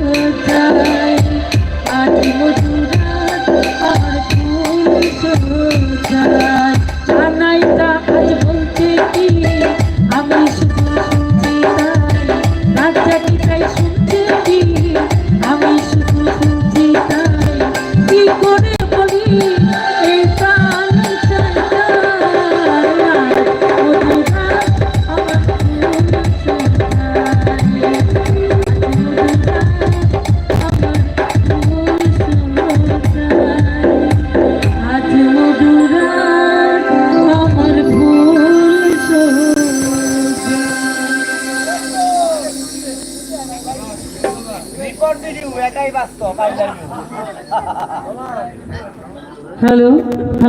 কোথায় আজ মধু হ্যালো